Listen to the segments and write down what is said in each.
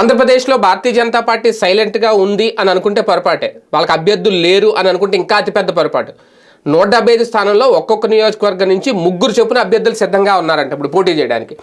ఆంధ్రప్రదేశ్లో భారతీయ జనతా పార్టీ సైలెంట్గా ఉంది అని అనుకుంటే పొరపాటే. వాళ్ళకి అభ్యర్థులు లేరు అని అనుకుంటే ఇంకా అతిపెద్ద పొరపాటు. నూట డెబ్బై ఐదు స్థానంలో ఒక్కొక్క నియోజకవర్గం నుంచి ముగ్గురు చొప్పున అభ్యర్థులు సిద్ధంగా ఉన్నారంట ఇప్పుడు పోటీ చేయడానికి.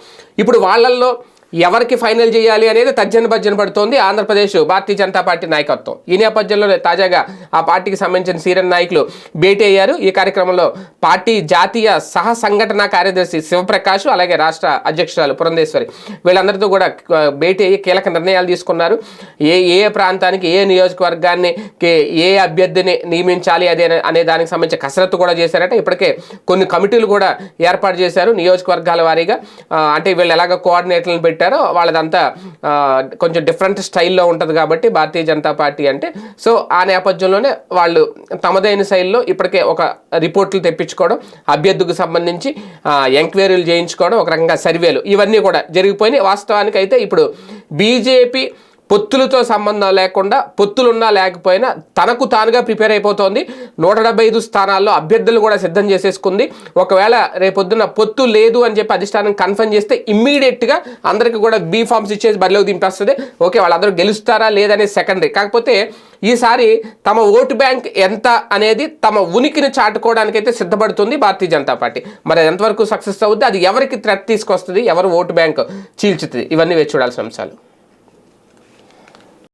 ఇప్పుడు వాళ్ళల్లో ఎవరికి ఫైనల్ చేయాలి అనేది తర్జన భర్జన పడుతోంది ఆంధ్రప్రదేశ్ భారతీయ జనతా పార్టీ నాయకత్వం. ఈ నేపథ్యంలో తాజాగా ఆ పార్టీకి సంబంధించిన సీనియర్ నాయకులు భేటీ అయ్యారు. ఈ కార్యక్రమంలో పార్టీ జాతీయ సహ సంఘటన కార్యదర్శి శివప్రకాష్ అలాగే రాష్ట్ర అధ్యక్షురాలు పురంధేశ్వరి వీళ్ళందరితో కూడా భేటీ అయ్యి కీలక నిర్ణయాలు తీసుకున్నారు. ఏ ఏ ప్రాంతానికి ఏ నియోజకవర్గాన్ని కే- ఏ అభ్యర్థిని నియమించాలి అదే అనే దానికి సంబంధించిన కసరత్తు కూడా చేశారట. ఇప్పటికే కొన్ని కమిటీలు కూడా ఏర్పాటు చేశారు నియోజకవర్గాల వారీగా. అంటే వీళ్ళు ఎలాగ కోఆర్డినేటర్లను పెట్టారో వాళ్ళదంతా కొంచెం డిఫరెంట్ స్టైల్లో ఉంటుంది కాబట్టి భారతీయ జనతా పార్టీ అంటే సో ఆ నేపథ్యంలోనే వాళ్ళు తమదైన శైలిలో ఇప్పటికే ఒక రిపోర్ట్లు తెప్పించుకోవడం అభ్యర్థికి సంబంధించి ఎంక్వైరీలు చేయించుకోవడం ఒక రకంగా సర్వేలు ఇవన్నీ కూడా జరిగిపోయినాయి. వాస్తవానికి అయితే ఇప్పుడు బీజేపీ పొత్తులతో సంబంధం లేకుండా పొత్తులున్నా లేకపోయినా తనకు తానుగా ప్రిపేర్ అయిపోతోంది. నూట డెబ్బై ఐదు స్థానాల్లో అభ్యర్థులు కూడా సిద్ధం చేసేసుకుంది. ఒకవేళ రేపొద్దున పొత్తు లేదు అని చెప్పి అధిష్టానం కన్ఫర్మ్ చేస్తే ఇమ్మీడియట్గా అందరికీ కూడా బీ ఫామ్స్ ఇచ్చేసి బరిలోకి దింపేస్తుంది. ఓకే వాళ్ళందరూ గెలుస్తారా లేదనే సెకండరీ. కాకపోతే ఈసారి తమ ఓటు బ్యాంక్ ఎంత అనేది తమ ఉనికిని చాటుకోవడానికైతే సిద్ధపడుతుంది భారతీయ జనతా పార్టీ. మరి ఎంతవరకు సక్సెస్ అవుద్ది? అది ఎవరికి థ్రెట్ తీసుకొస్తుంది? ఎవరు ఓటు బ్యాంక్ చీల్చుతుంది? ఇవన్నీ వేచి చూడాల్సిన అంశాలు.